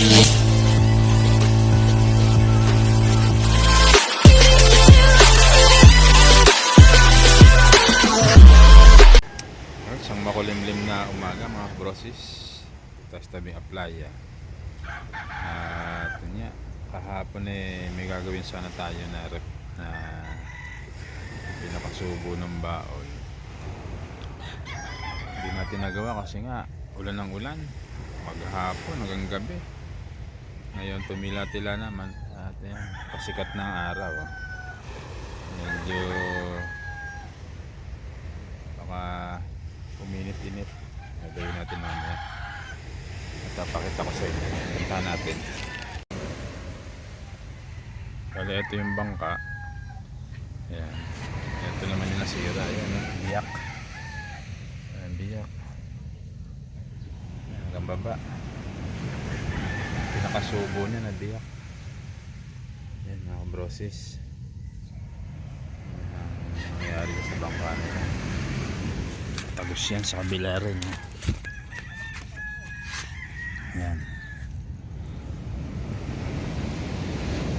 Isang makulimlim na umaga mga brosis. Tapos tabing apply ah. At yun kahapon eh may gagawin sana tayo na rep na pinakasubo ng baon. Hindi natin nagawa kasi nga ulan ng ulan. Maghapon hanggang gabi. Ngayon tumila-tila naman. At yan, pasikat ng araw. ah. Medyo baka uminit-init gagawin natin mamaya. At papakita ko sa inyo. Puntahan natin. Kaya ito yung bangka. Yan ito naman yung nasira. Yan oh. biyak. Yan biyak. Hanggang baba niya na biyak yan mga brosis. Yan ang nangyayari sa bangka na tagos yan sa kabila rin yan.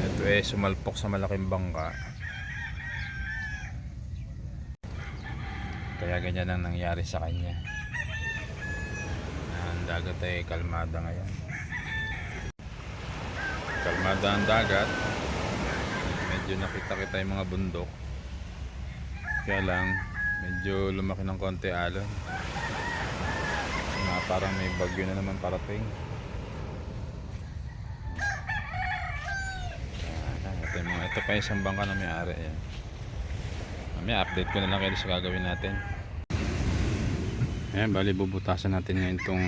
Ito eh sumalpok sa malaking bangka. Kaya ganyan ang nangyari sa kanya. Ang dagat ay kalmada ngayon kalmada ang dagat. Medyo nakita kita yung mga bundok. Kaya lang medyo lumaki ng konti alon. Na parang may bagyo na naman parating. Ito, yung mga, ito pa yung isang bangka na may-ari yan. Mamaya update ko na lang kayo sa gagawin natin. Ayan bali bubutasan natin ngayon itong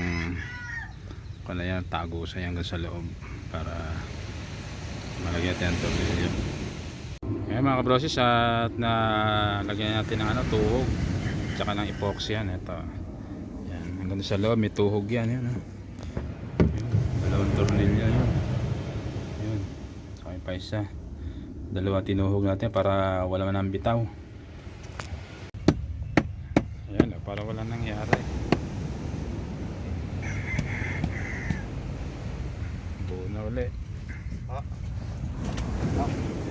kung ano yan tagusan hanggang sa loob para malagyan natin ang tornilyo Ayan mga kabrosis at nalagyan natin ng ano, tuhog. Tsaka ng epoxy yan ito yan, hanggang sa loob may tuhog yan yan, ah. Yan, dalawang tornilyo yan yun saka pa isa. Dalawa tinuhog natin para wala man ang bitaw. Ayan ah, para wala nangyari. Buo na uli Ah. 好。